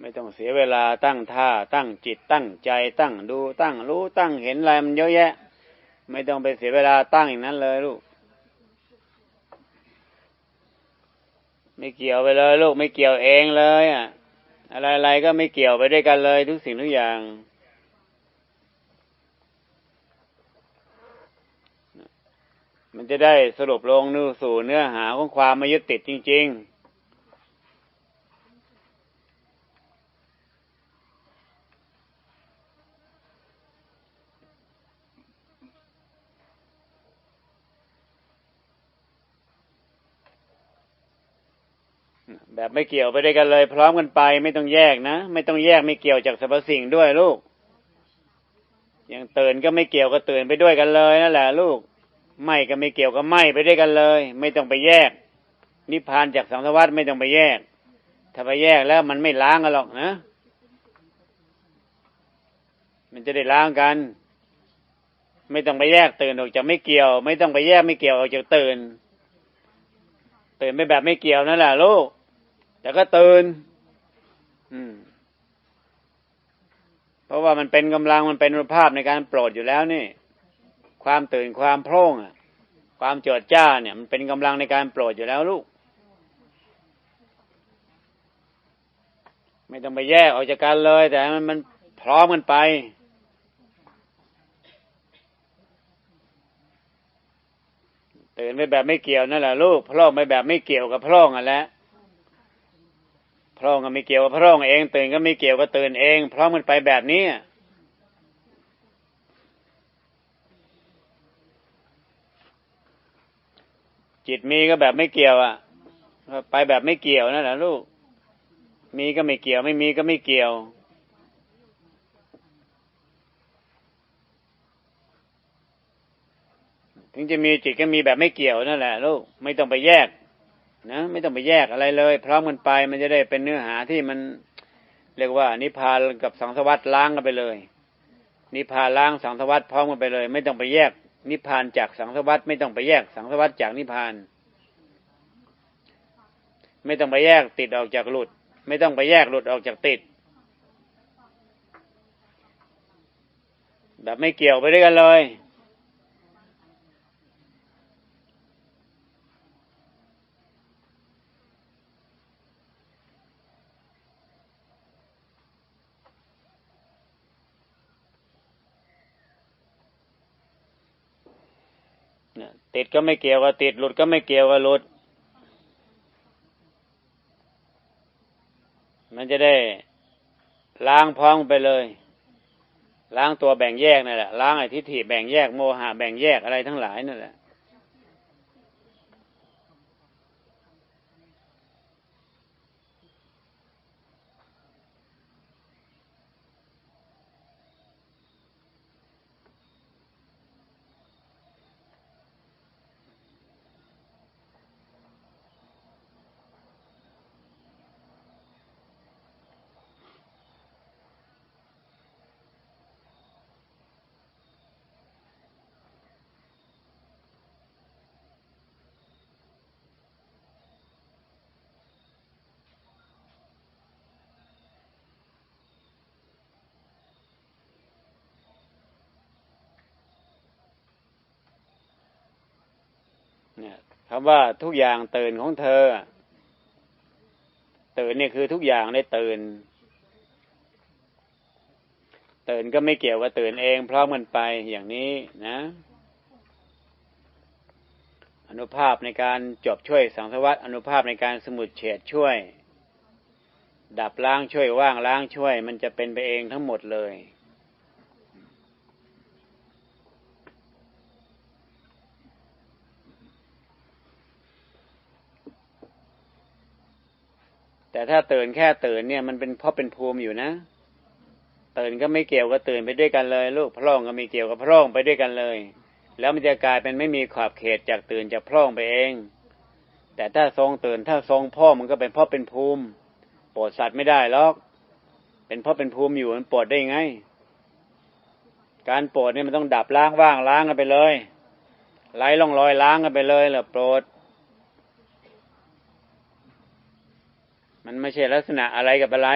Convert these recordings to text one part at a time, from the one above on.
ไม่ต้องเสียเวลาตั้งท่า ตั้งจิตตั้งใจตั้งดูตั้งรู้ตั้งเห็นอะไรมันเยอะแยะ ไม่ต้องไปเสียเวลาตั้งอย่างนั้นเลยลูก ไม่เกี่ยวไปเลยลูกไม่เกี่ยวเองเลยอะอะไรๆก็ไม่เกี่ยวไปด้วยกันเลย ทุกสิ่งทุกอย่างมันจะได้สรุปลงนู่สู่เนื้อหาของความไม่ยึดติดจริง ๆ แบบไม่เกี่ยวไปด้วยกันเลย พร้อมกันไปไม่ต้องแยกนะ ไม่ต้องแยกไม่เกี่ยวจากสรรพสิ่งด้วยลูกอย่างตื่นก็ไม่เกี่ยวก็ตื่นไปด้วยกันเลยนั่นแหละลูกไม่ก็ไม่เกี่ยวก็ไม่ไปด้วยกันเลย ไม่ต้องไปแยก นิพพานจากสังสารวัฏไม่ต้องไปแยก ถ้าไปแยกแล้วมันไม่ล้างกันหรอกนะ มันจะได้ล้างกัน ไม่ต้องไปแยกตื่นออกจากไม่เกี่ยว ไม่ต้องไปแยกไม่เกี่ยวออกจากตื่น ตื่นไปแบบไม่เกี่ยวนั่นแหละลูก แต่ก็ตื่นอืม เพราะว่ามันเป็นกำลังมันเป็นรูปภาพในการโปรดอยู่แล้วนี่ ความตื่นความโพร่งอะ ความเจิดจ้าเนี่ย มันเป็นกำลังในการโปรดอยู่แล้วลูก ไม่ต้องไปแยกออกจากกันเลย แต่มันมันพร้อมกันไปตื่นไปแบบไม่เกี่ยวนั่นแหละลูกพร่องไปแบบไม่เกี่ยวกับพร่องอะแหละ พร่องก็ไม่เกี่ยวกับพร่องค์เอง ตื่นก็ไม่เกี่ยวกับตื่นเองพร้อมกันไปแบบนี้จิตมีก็แบบไม่เกี่ยวอะไปแบบไม่เกี่ยวนั่นแหละลูก มีก็ไม่เกี่ยว ไม่มีก็ไม่เกี่ยว ถึงจะมีจิตก็มีแบบไม่เกี่ยวนั่นแหละลูกไม่ต้องไปแยก นะไม่ต้องไปแยกอะไรเลยพร้อมกันไปมันจะได้เป็นเนื้อหาที่มันเรียกว่า นิพพานกับสังสวัตล้างกันไปเลย นิพพานล้างสังสวัตพร้อมกันไปเลย ไม่ต้องไปแยก นิพพานจากสังสวัตไม่ต้องไปแยกสังสวัตจากนิพพาน ไม่ต้องไปแยกติดออกจากหลุด ไม่ต้องไปแยกหลุดออกจากติด แบบไม่เกี่ยวไปด้วยกันเลย ติดก็ไม่เกี่ยวกับติดหลุดก็ไม่เกี่ยวกับหลุด มันจะได้ล้างพ้องไปเลย ล้างตัวแบ่งแยกนั่นแหละล้างไอ้ทิฏฐิแบ่งแยกโมหะแบ่งแยกอะไรทั้งหลายนั่นแหละ เนี่ยคำว่าทุกอย่างตื่นของเธอ ตื่นเนี่ยคือทุกอย่างได้ตื่น ตื่นก็ไม่เกี่ยวกับตื่นเองพร้อมกันไปอย่างนี้นะ อนุภาพในการจบช่วยสังสวัตอนุภาพในการสมุดเฉดช่วย ดับล้างช่วยว่างล้างช่วย มันจะเป็นไปเองทั้งหมดเลย แต่ถ้าตื่นแค่ตื่นเนี่ยมันเป็นเพราะเป็นภูมิอยู่นะ ตื่นก็ไม่เกี่ยวกับตื่นไปด้วยกันเลย ลูกพร่องก็มีเกี่ยวกับพร่องไปด้วยกันเลย แล้วมันจะกลายเป็นไม่มีขอบเขตจากตื่นจากพร่องไปเอง แต่ถ้าทรงตื่นถ้าทรงพ่อมันก็เป็นเพราะเป็นภูมิปวดสัตว์ไม่ได้หรอก เป็นเพราะเป็นภูมิอยู่มันปวดได้ไง การปวดเนี่ยมันต้องดับล้างว่างล้างกันไปเลยไล่ล่องรอยล้างกันไปเลยเหรอโปรด มันไม่ใช่ลักษณะอะไรกับอะไร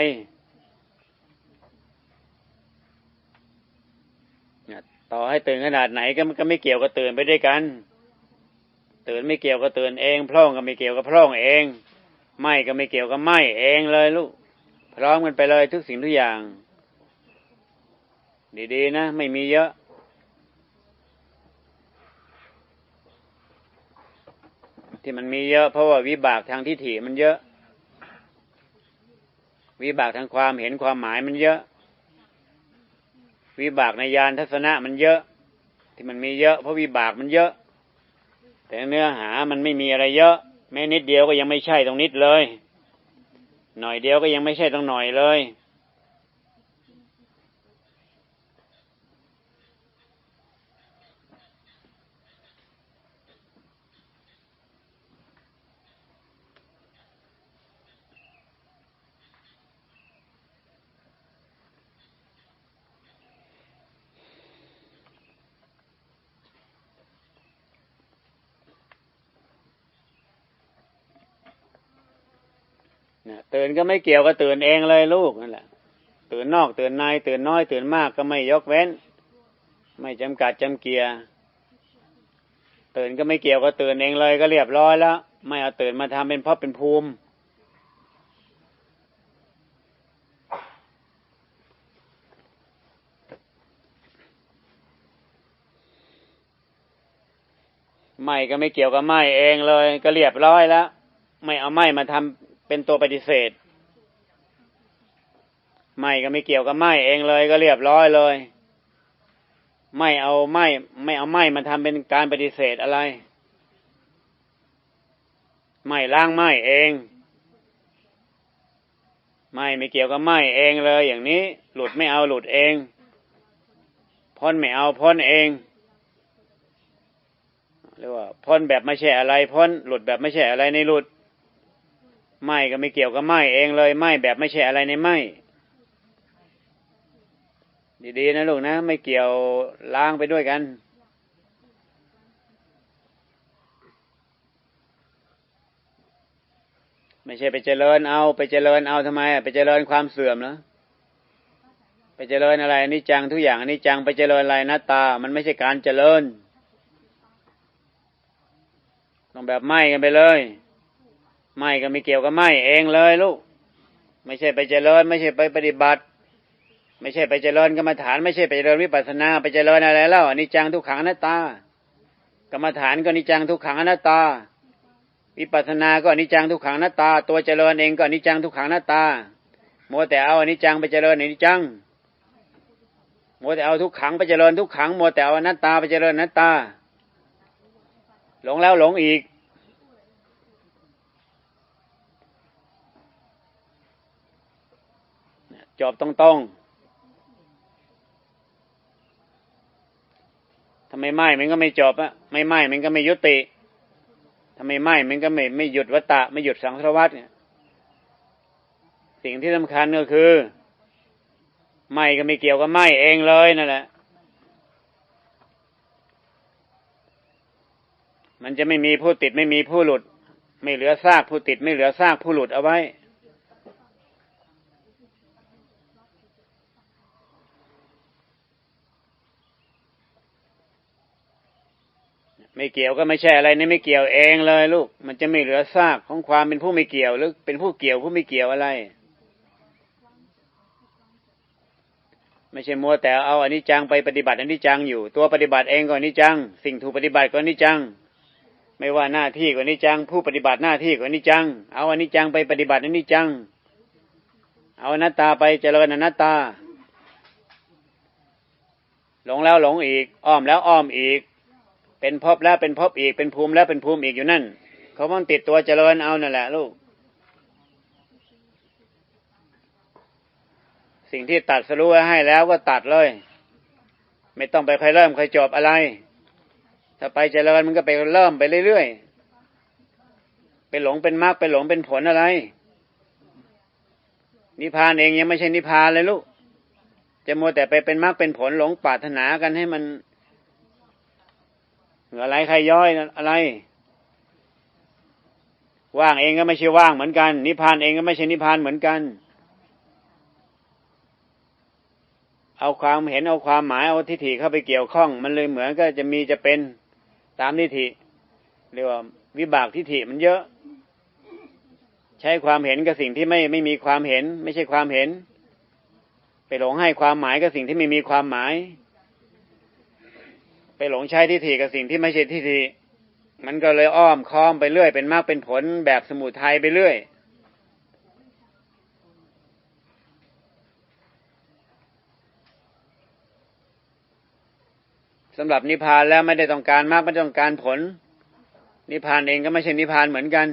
ต่อให้ตื่นขนาดไหนก็มันก็ไม่เกี่ยวกับตื่นไปได้วยกัน ตื่นไม่เกี่ยวกับตื่นเองพร่องก็ไม่เกี่ยวกับพร่องเอง ไม่ก็ไม่เกี่ยวกับไม่เองเลยลูกพร้อมกันไปเลยทุกสิ่งทุกอย่าง ดีๆนะไม่มีเยอะที่มันมีเยอะเพราะว่าวิบากทางทิถีมันเยอะ วิบากทางความเห็นความหมายมันเยอะ วิบากในยานทัศนะมันเยอะ ที่มันมีเยอะเพราะวิบากมันเยอะ แต่เนื้อหามันไม่มีอะไรเยอะ แม้นิดเดียวก็ยังไม่ใช่ตรงนิดเลย หน่อยเดียวก็ยังไม่ใช่ตรงหน่อยเลย นะตื่นก็ไม่เกี่ยวกับตื่นเองเลยลูกนั่นแหละตื่นนอกตื่นในตื่นน้อย ตื่นมากก็ไม่ยกเว้น ไม่จำกัดจำเกียร์ตื่นก็ไม่เกี่ยวกับตื่นเองเลยก็เรียบร้อยแล้วไม่เอาตื่นมาทำเป็นพราะเป็นภูมิ ไม่ก็ไม่เกี่ยวกับไม่เองเลย ก็เรียบร้อยแล้ว ไม่เอาไม่มาทำ เป็นตัวปฏิเสธ ไม่ก็ไม่เกี่ยวกับไม่เองเลยก็เรียบร้อยเลย ไม่เอาไม่ไม่เอาไม่มาทำเป็นการปฏิเสธอะไร ไม่ล้างไม่เอง ไม่ไม่เกี่ยวกับไม่เองเลย อย่างนี้ หลุดไม่เอาหลุดเอง พ้นไม่เอาพ้นเองเรียกว่าพ้นแบบไม่ใช่อะไร พ้นหลุดแบบไม่ใช่อะไรในหลุด ไม่ก็ไม่เกี่ยวกับไม่เองเลยไม่แบบไม่ใช่อะไรในไม่ดีๆนะลูกนะไม่เกี่ยวล้างไปด้วยกัน ไม่ใช่ไปเจริญเอา ไปเจริญเอาทำไมอะไปเจริญความเสื่อมนะไปเจริญอะไรอนิจจังทุกอย่างอนิจจังไปเจริญอะไรหน้าตา มันไม่ใช่การเจริญต้องแบบไหม้กันไปเลย ไม้ก็ไม่เกี่ยวกับไม้เองเลยลูก ไม่ใช่ไปเจริญ ไม่ใช่ไปปฏิบัติ ไม่ใช่ไปเจริญกรรมฐาน ไม่ใช่ไปเจริญวิปัสนา ไปเจริญอะไรแล้วอนิจจังทุกขังอนัตตากรรมฐานก็อนิจจังทุกขังอนัตตา วิปัสสนาก็อนิจจังทุกขังอนัตตา ตัวเจริญเองก็อนิจจังทุกขังอนัตตามัวแต่เอาอนิจจังไปเจริญอนิจจังมัวแต่เอาทุกขังไปเจริญทุกขังมัวแต่เอาอนัตตาไปเจริญอนัตตา หลงแล้วหลงอีก จบตรงๆทำไมไหม้มันก็ไม่จบอะไม่ไหม้มันก็ไม่ยุติทำไมไหม้มันก็ไม่ไม่หยุดวัตตะไม่หยุดสังสารวัฏเนี่ย สิ่งที่สำคัญก็คือไหม้ก็ไม่เกี่ยวกับไหม้เองเลยนั่นแหละมันจะไม่มีผู้ติดไม่มีผู้หลุด ไม่เหลือซากผู้ติด ไม่เหลือซากผู้หลุดเอาไว้ ไม่เกี่ยวก็ไม่ใช่อะไรนี่ไม่เกี่ยวเองเลยลูก มันจะไม่เหลือซากของความเป็นผู้ไม่เกี่ยวหรือเป็นผู้เกี่ยวผู้ไม่เกี่ยวอะไร ไม่ใช่มัวแต่เอาอันิจจังไปปฏิบัติอันิจจังอยู่ ตัวปฏิบัติเองก็อนิจจัง สิ่งถูกปฏิบัติก็อนิจจัง ไม่ว่าหน้าที่ก็อนิจจัง ผู้ปฏิบัติหน้าที่ก็อนิจจัง เอาอันิจจังไปปฏิบัติอนิจจัง เอาอนัตตาไปเจริญอนัตตา หลงแล้วหลงอีก อ้อมแล้วอ้อมอีก เป็นภพแล้วเป็นภพอีกเป็นภูมิแล้วเป็นภูมิอีกอยู่นั่นเขามันติดตัวเจริญเอานั่นแหละลูก สิ่งที่ตัดสรู้ไว้ให้แล้วก็ตัดเลย ไม่ต้องไปใครเริ่มใครจบอะไร ถ้าไปเจริญมันก็ไปเริ่มไปเรื่อยๆไปหลงเป็นมรรคไปหลงเป็นผลอะไร นิพพานเองยังไม่ใช่นิพพานเลยลูกจะมัวแต่ไปเป็นมรรคเป็นผลหลงปรารถนากันให้มัน เหงื่อไหลใครย้อยอะไร ว่างเองก็ไม่ใช่ว่างเหมือนกัน นิพพานเองก็ไม่ใช่นิพพานเหมือนกัน เอาความเห็นเอาความหมายเอาทิฏฐิเข้าไปเกี่ยวข้อง มันเลยเหมือนก็จะมีจะเป็นตามทิฏฐิเรียกว่าวิบากทิฏฐิมันเยอะ ใช้ความเห็นกับสิ่งที่ไม่ไม่มีความเห็น ไม่ใช่ความเห็น ไปหลงให้ความหมายกับสิ่งที่ไม่มีความหมาย ไปหลงใช้ทิฏฐิกับสิ่งที่ไม่ใช่ทิฏฐิมันก็เลยอ้อมค้อมไปเรื่อย เป็นมากเป็นผลแบบสมุทัยไปเรื่อย สำหรับนิพพานแล้วไม่ได้ต้องการมากไม่ต้องการผล นิพพานเองก็ไม่ใช่นิพพานเหมือนกัน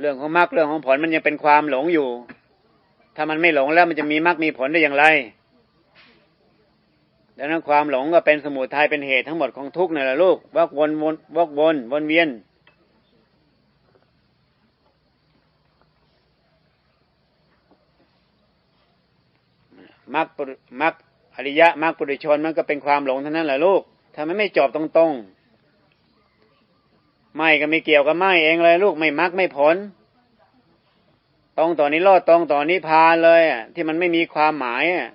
เรื่องของมรรคเรื่องของผลมันยังเป็นความหลงอยู่ ถ้ามันไม่หลงแล้วมันจะมีมรรคมีผลได้อย่างไร ดังนั้นความหลงก็เป็นสมุทัยเป็นเหตุทั้งหมดของทุกข์นั่นแหละลูกวกวนวนวกวนวนเวียนมรรคปุมรรคอริยะมรรคปุริชนมันก็เป็นความหลงเท่านั้นแหละลูกถ้ามันไม่จบตรงๆ ไม่ก็ไม่เกี่ยวกับไม่เองเลยลูกไม่มรรคไม่ผล ตรงต่อนนี้รอดตรงต่อนนี้พานเลยอะที่มันไม่มีความหมายอะ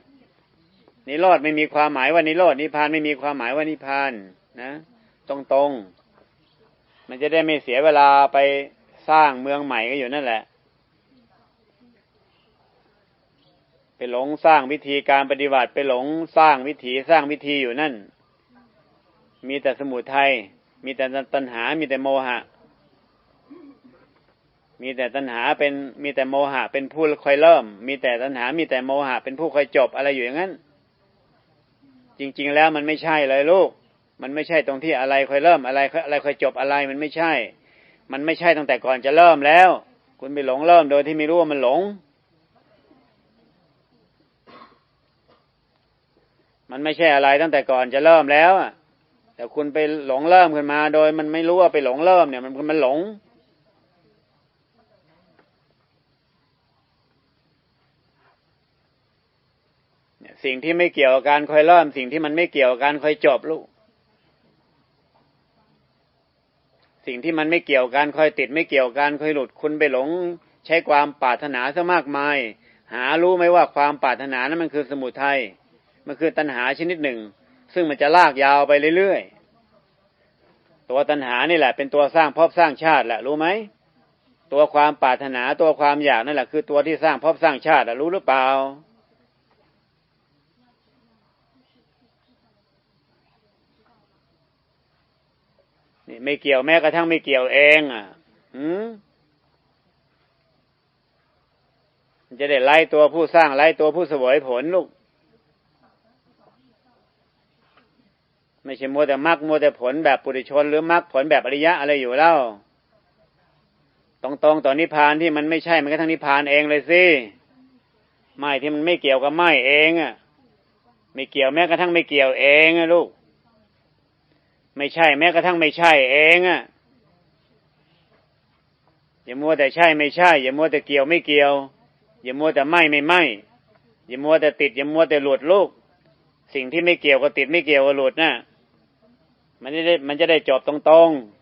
นิโรธไม่มีความหมายว่านิโรธนิพานไม่มีความหมายว่านิพานนะตรงตรงมันจะได้ไม่เสียเวลาไปสร้างเมืองใหม่ก็อยู่นั่นแหละ ไปหลงสร้างวิธีการปฏิบัติไปหลงสร้างวิถีสร้างวิธีอยู่นั่น มีแต่สมุทัยมีแต่ตัณหา มีแต่โมหะ มีแต่ตัณหาเป็นมีแต่โมหะ เป็นผู้คอยเริ่ม มีแต่ตัณหา มีแต่โมหะ เป็นผู้คอยจบอะไรอยู่อย่างนั้น จริง ๆ แล้วมันไม่ใช่เลยลูก มันไม่ใช่ตรงที่อะไรค่อยเริ่มอะไรอะไรค่อยจบอะไรมันไม่ใช่ มันไม่ใช่ตั้งแต่ก่อนจะเริ่มแล้ว คุณไปหลงเริ่มโดยที่ไม่รู้ว่ามันหลง มันไม่ใช่อะไรตั้งแต่ก่อนจะเริ่มแล้วอะแต่คุณไปหลงเริ่มขึ้นมา โดยมันไม่รู้ว่าไปหลงเริ่มเนี่ย มันมันหลง สิ่งที่ไม่เกี่ยวกับการคอยเริ่มสิ่งที่มันไม่เกี่ยวกับการคอยจบลูก สิ่งที่มันไม่เกี่ยวกันคอยติด ไม่เกี่ยวกันคอยหลุดคุณไปหลง ใช้ความปรารถนาซะมากมาย หารู้ไหมว่าความปรารถนานั้นมันคือสมุทัยมันคือตัณหาชนิดหนึ่ง ซึ่งมันจะลากยาวไปเรื่อยๆตัวตัณหานี่แหละ เป็นตัวสร้างภพสร้างชาติแหละรู้ไหมตัวความปรารถนาตัวความอยากนั่นแหละคือตัวที่สร้างภพสร้างชาติรู้หรือเปล่า นี่ไม่เกี่ยวแม้กระทั่งไม่เกี่ยวเองอะอืมจะได้ไล่ตัวผู้สร้างไล่ตัวผู้เสวยผลลูก ไม่ใช่มัวแต่มรรคมัวแต่ผลแบบปุถุชน หรือมรรคผลแบบอริยะอะไรอยู่แล้วตรงๆต่อนิพพานที่มันไม่ใช่มันก็ทั้งนิพพานเองเลยสิไม่ที่มันไม่เกี่ยวกับไม่เองอะ ไม่เกี่ยวแม้กระทั่งไม่เกี่ยวเองอะลูก ไม่ใช่แม้กระทั่งไม่ใช่เองอะอย่ามัวแต่ใช่ไม่ใช่ อย่ามัวแต่เกี่ยวไม่เกี่ยว อย่ามัวแต่ไม่ไม่ไม่อย่ามัวแต่ติด อย่ามัวแต่หลุดลูก สิ่งที่ไม่เกี่ยวก็ติดไม่เกี่ยวก็หลุดนะมันจะได้มันจะได้จบตรงๆ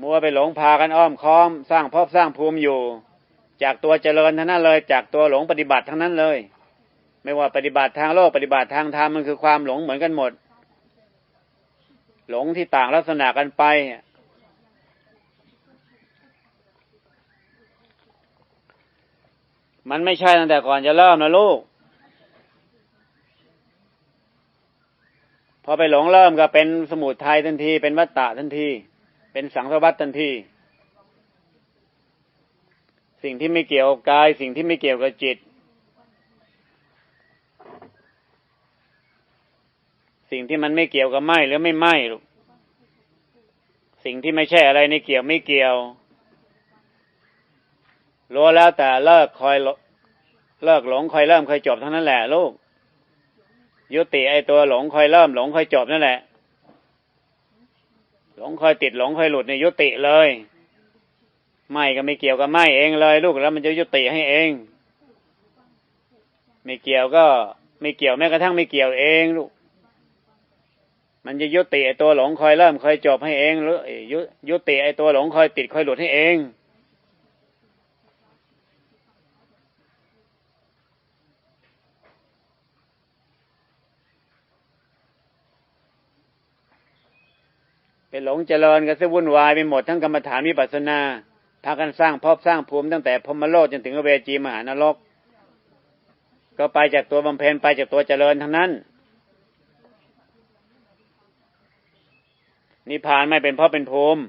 มัวไปหลงพากันอ้อมค้อม สร้างภพสร้างภูมิอยู่ จากตัวเจริญทั้งนั้นเลย จากตัวหลงปฏิบัติทั้งนั้นเลย ไม่ว่าปฏิบัติทางโลกปฏิบัติทางธรรมมันคือความหลงเหมือนกันหมด หลงที่ต่างลักษณะกันไป มันไม่ใช่ตั้งแต่ก่อนจะเริ่มนะลูก พอไปหลงเริ่มก็เป็นสมุทัยทันที เป็นวัตตะทันที เป็นสังสวัตทันทีสิ่งที่ไม่เกี่ยวกับกาย สิ่งที่ไม่เกี่ยวกับจิต สิ่งที่มันไม่เกี่ยวกับไหมหรือไม่ไหมลูกสิ่งที่ไม่ใช่อะไรในเกี่ยวไม่เกี่ยวรู้แล้วแต่เลิกคอยเลิกหลงคอยเริ่มคอยจบเท่านั้นแหละลูกยุติไอตัวหลงคอยเริ่มหลงคอยจบนั่นแหละ หลงคอยติดหลงคอยหลุดในยุติเลย ไม่ก็ไม่เกี่ยวกับไม่เองเลย ลูกแล้วมันจะยุติให้เอง ไม่เกี่ยวก็ ไม่เกี่ยวแม้กระทั่งไม่เกี่ยวเองลูก มันจะยุติไอตัวหลงคอยเริ่มคอยจบให้เองหรือยุยุติไอตัวหลงคอยติดคอยหลุดให้เองไปหลงเจริญกันซะวุ่นวายไปหมดทั้งกรรมฐานวิปัสสนาพากันสร้างพบสร้างภูมิตั้งแต่พมโลกจนถึงเวจีมหานรก ก็ไปจากตัวบำเพ็ญไปจากตัวเจริญทั้งนั้น นิพพานไม่เป็นเพราะเป็นภูมิ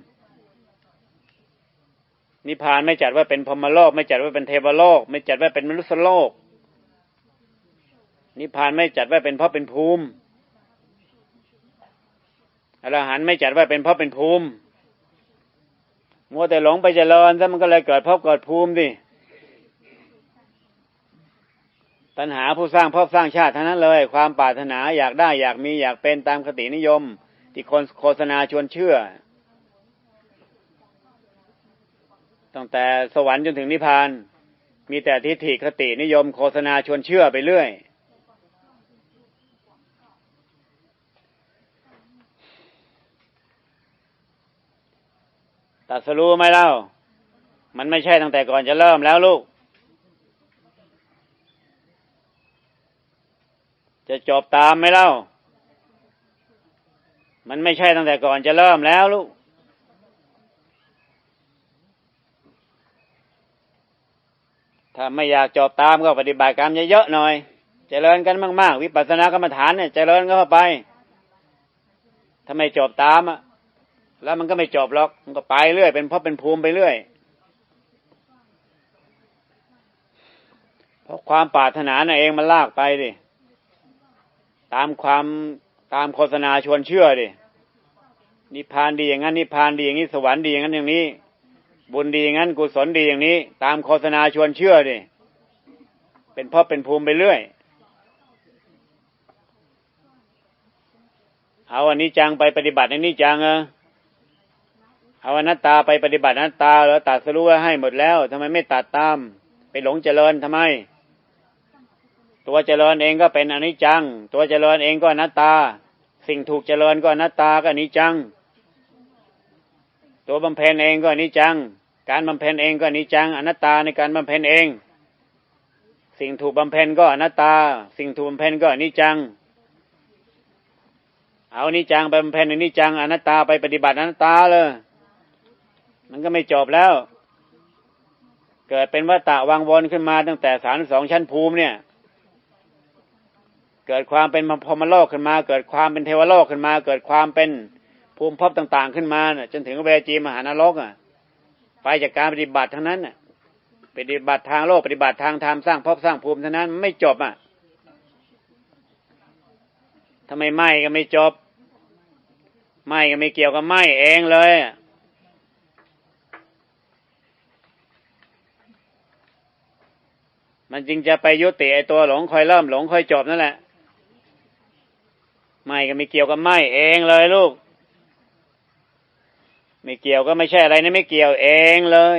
นิพพานไม่จัดว่าเป็นพรมโลก ไม่จัดว่าเป็นเทวโลก ไม่จัดว่าเป็นมนุษยโลก นิพพานไม่จัดว่าเป็นเพราะเป็นภูมิอรหันต์ไม่จัดว่าเป็นเพราะเป็นภูมิมัวแต่หลงไปเจริญซะมันก็เลยเกิดภพเกิดภูมิดิตัณหาผู้สร้างภพสร้างชาติทั้งนั้นเลย ความปรารถนาอยากได้อยากมีอยากเป็นตามคตินิยม ที่คนโฆษณาชวนเชื่อ ตั้งแต่สวรรค์จนถึงนิพพาน มีแต่ทิฏฐิคตินิยมโฆษณาชวนเชื่อไปเรื่อย ตัดสรู้ไหมเล่า มันไม่ใช่ตั้งแต่ก่อนจะเริ่มแล้วลูก จะจบตามไหมเล่า มันไม่ใช่ตั้งแต่ก่อนจะเริ่มแล้วลูก ถ้าไม่อยากจบตามก็ปฏิบัติกรรมเยอะๆหน่อยเจริญกันมาก ๆ วิปัสสนากรรมฐานเนี่ยเจริญก็เข้าไปถ้าไม่จบตามอะ แล้วมันก็ไม่จบหรอก มันก็ไปเรื่อย เป็นเพราะเป็นภูมิไปเรื่อย เพราะความปรารถนาน่ะเองมันลากไปดิ ตามความ ตามโฆษณาชวนเชื่อดินิพพานดีอย่างนั้นนิพพานดีอย่างนี้สวรรค์ดีอย่างนั้นอย่างนี้ บุญดีอย่างนั้นกุศลดีอย่างนี้ ตามโฆษณาชวนเชื่อดิเป็นพราะเป็นภูมิไปเรื่อย เอาอันนี้จังไปปฏิบัติอันนี้จังเออเอาอนัตตาไปปฏิบัติอนัตตาแล้วตัดสรู้ไว้ให้หมดแล้วทำไมไม่ตัดตาม ไปหลงเจริญทำไม ตัวเจริญเองก็เป็นอนิจจัง ตัวเจริญเองก็อนัตตา สิ่งถูกเจริญก็อนัตตาก็อนิจจัง ตัวบำเพ็ญเองก็อนิจจัง การบำเพ็ญเองก็อนิจจังอนัตตาในการบำเพ็ญเอง สิ่งถูกบำเพ็ญก็อนัตตา สิ่งถูกบำเพ็ญก็อนิจจัง เอานิจจังไปบำเพ็ญอนิจจังอนัตตาไปปฏิบัติอนัตตาเลยมันก็ไม่จบแล้ว เกิดเป็นวัฏฏะวังวนขึ้นมาตั้งแต่สารสองชั้นภูมิเนี่ย เกิดความเป็นพรมโลกขึ้นมา เกิดความเป็นเทวโลกขึ้นมา เกิดความเป็นภูมิภพต่างๆขึ้นมาจนถึงเวจีมหานรกอะ ไปจากการปฏิบัติทั้งนั้นน่ะปฏิบัติทางโลกปฏิบัติทางธรรมสร้างภพสร้างภูมิเท่านั้นไม่จบอะทำไมไม่ก็ไม่จบ ไม่ก็ไม่เกี่ยวกับไม่เองเลยมันจึงจะไปยุติไอตัวหลงคอยเริ่มหลงคอยจบนั่นแหละ ไม่ก็ไม่เกี่ยวกับไม่เองเลยลูก ไม่เกี่ยวก็ไม่ใช่อะไรนะไม่เกี่ยวเองเลย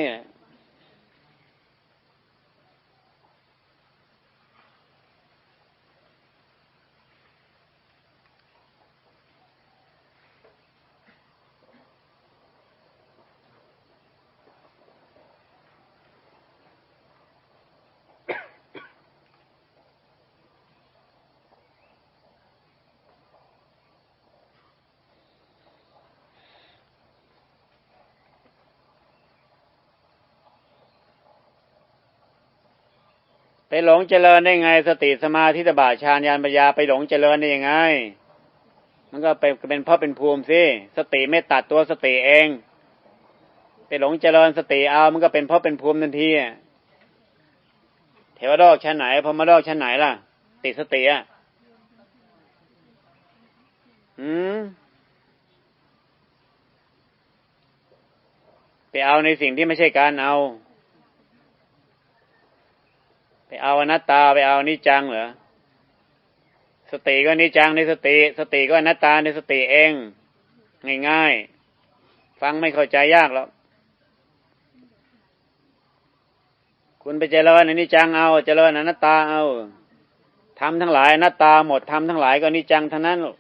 หลงเจริญได้ไง สติสมาธิตบะฌานญาณปัญญาไปหลงเจริญได้ยังไง มันก็เป็นเป็นเพราะเป็นภูมิสิสติไม่ตัดตัวสติเอง ไปหลงเจริญสติเอามันก็เป็นเพราะเป็นภูมิทันทีเทวดอกชั้นไหนพรหมดอกชั้นไหนล่ะ ติดสติอะอืมไปเอาในสิ่งที่ไม่ใช่การเอา ไปเอาอนัตตาไปเอานิจังเหรอสติก็นิจังในสติ สติก็อนัตตาในสติเอง ง่ายๆฟังไม่เข้าใจยากหรอกคุณไปเจริญอนิจังเอา เจริญอนัตตาเอาทำทั้งหลายอนัตตาหมดทำทั้งหลายก็นิจังทั้งนั้นลูก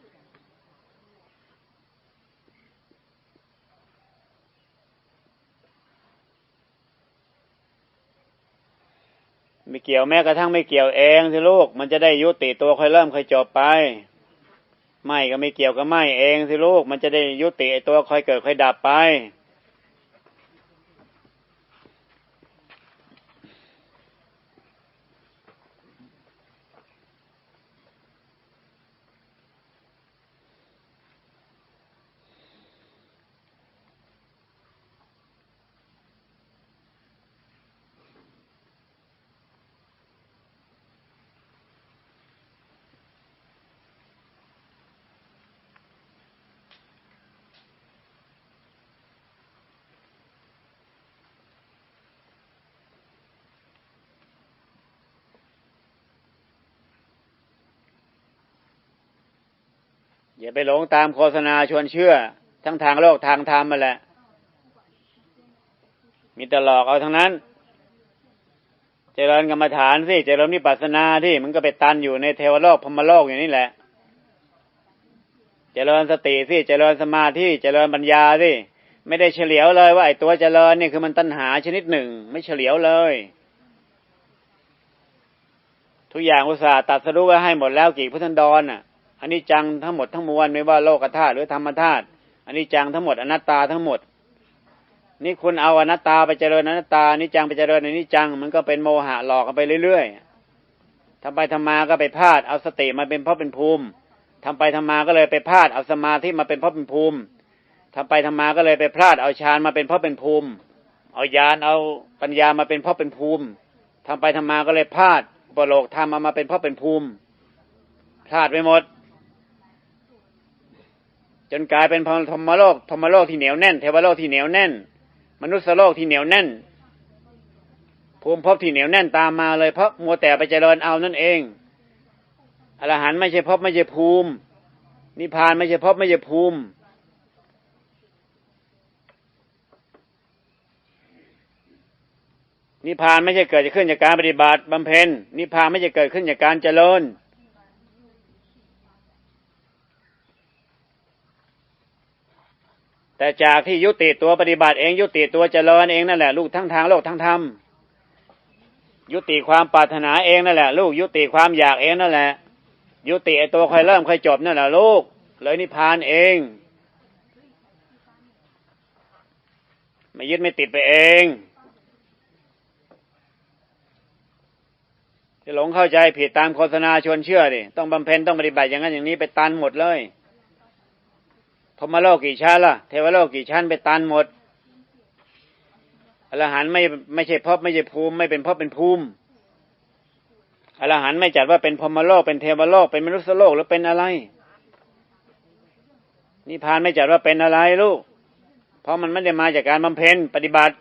ไม่เกี่ยวแม้กระทั่งไม่เกี่ยวเองสิลูก มันจะได้ยุติตัวค่อยเริ่มค่อยจบไป ไม่ก็ไม่เกี่ยวกับไม่เองสิลูก มันจะได้ยุติไอ้ตัวค่อยเกิดค่อยดับไป อย่าไปหลงตามโฆษณาชวนเชื่อ ทั้งทางโลกทางธรรมมาแหละ มีแต่หลอกเอาทั้งนั้น เจริญกรรมฐานสิเจริญนิพพานาที่มันก็ไปตันอยู่ในเทวโลกพมโลกอย่างนี้แหละ เจริญสติสิเจริญสมาธิเจริญปัญญาสิไม่ได้เฉลียวเลยว่าไอ้ตัวเจริญนี่คือมันตัณหาชนิดหนึ่ง ไม่เฉลียวเลย ทุกอย่างอุตส่าห์ตัดสรู้ไว้ให้หมดแล้วกี่พุทธันดรน่ะ อันนี้จังทั้งหมดทั้งมวลไม่ว่าโลกธาตุหรือธรรมธาตุอันนี้จังทั้งหมดอนัตตาทั้งหมด นี่คุณเอาอนัตตาไปเจริญอนัตตานี่จังไปเจริญอนิจจัง มันก็เป็นโมหะหลอกกันไปเรื่อยๆทำไปทำมาก็ไปพลาดเอาสติมาเป็นเพราะเป็นภูมิทำไปทำมาก็เลยไปพลาดเอาสมาธิมาเป็นเพราะเป็นภูมิทำไปทำมาก็เลยไปพลาดเอาฌานมาเป็นเพราะเป็นภูมิ เอาญาณเอาปัญญามาเป็นเพราะเป็นภูมิทำไปทำมาก็เลยพลาดอุปโลกธรรมเอามาเป็นเพราะเป็นภูมิพลาดไปหมด จนกลายเป็นธรรมโลกธรรมโลกที่เหนียวแน่นเทวโลกที่เหนียวแน่น มนุษยโลกที่เหนียวแน่น ภูมิภพที่เหนียวแน่นตามมาเลยเพราะมัวแต่ไปเจริญเอานั่นเองอรหันต์ไม่ใช่ภพไม่ใช่ภูมิ นิพพานไม่ใช่ภพไม่ใช่ภูมินิพพานไม่ใช่เกิดขึ้นจากการปฏิบัติบำเพ็ญนิพพานไม่ใช่เกิดขึ้นจากการเจริญ แต่จากที่ยุติตัวปฏิบัติเองยุติตัวเจริญเองนั่นแหละลูกทั้งทางโลกทั้งธรรมยุติความปรารถนาเองนั่นแหละ ลูกยุติความอยากเองนั่นแหละ ยุติไอตัวใครเริ่มใครจบนั่นแหละลูก เลยนิพพานเอง ไม่ยึดไม่ติดไปเองจะหลงเข้าใจผิดตามโฆษณาชวนเชื่อดิต้องบำเพ็ญต้องปฏิบัติอย่างนั้นอย่างนี้ไปตันหมดเลย พมโลกกี่ชั้นล่ะ เทวโลกกี่ชั้นไปตันหมดอรหันไม่ไม่ใช่พบไม่ใช่ภูมิ ไม่เป็นพบเป็นภูมิอรหันไม่จัดว่าเป็นพมโลกเป็นเทวโลกเป็นมนุษยโลกหรือเป็นอะไรนิพพานไม่จัดว่าเป็นอะไรลูกเพราะมันไม่ได้มาจากการบำเพ็ญปฏิบัติ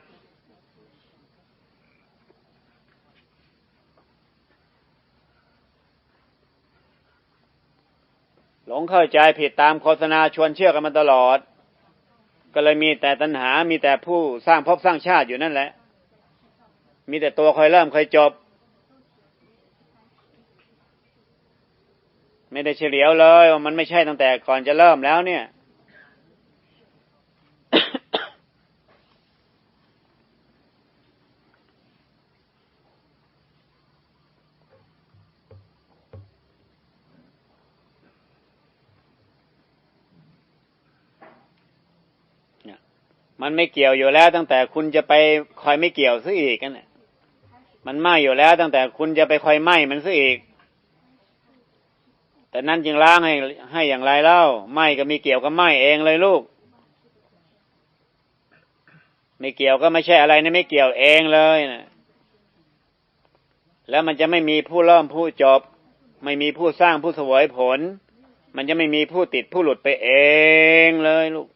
หลงเข้าใจผิดตามโฆษณาชวนเชื่อกันมาตลอด ก็เลยมีแต่ตัณหา มีแต่ผู้สร้างพบสร้างชาติอยู่นั่นแหละ มีแต่ตัวคอยเริ่มคอยจบ ไม่ได้เฉลียวเลยว่ามันไม่ใช่ตั้งแต่ก่อนจะเริ่มแล้วเนี่ย มันไม่เกี่ยวอยู่แล้ว ตั้งแต่คุณจะไปคอยไม่เกี่ยวซะอีกนั่นแหละมันไหม้อยู่แล้ว ตั้งแต่คุณจะไปคอยไหม้มันซะอีก แต่นั่นจึงล้างให้ให้อย่างไรเล่าไหม้ก็มีเกี่ยวกับไหม้เองเลยลูก ไม่เกี่ยวก็ไม่ใช่อะไรนะไม่เกี่ยวเองเลยนะแล้วมันจะไม่มีผู้เริ่มผู้จบ ไม่มีผู้สร้างผู้สวยผล มันจะไม่มีผู้ติดผู้หลุดไปเองเลยลูก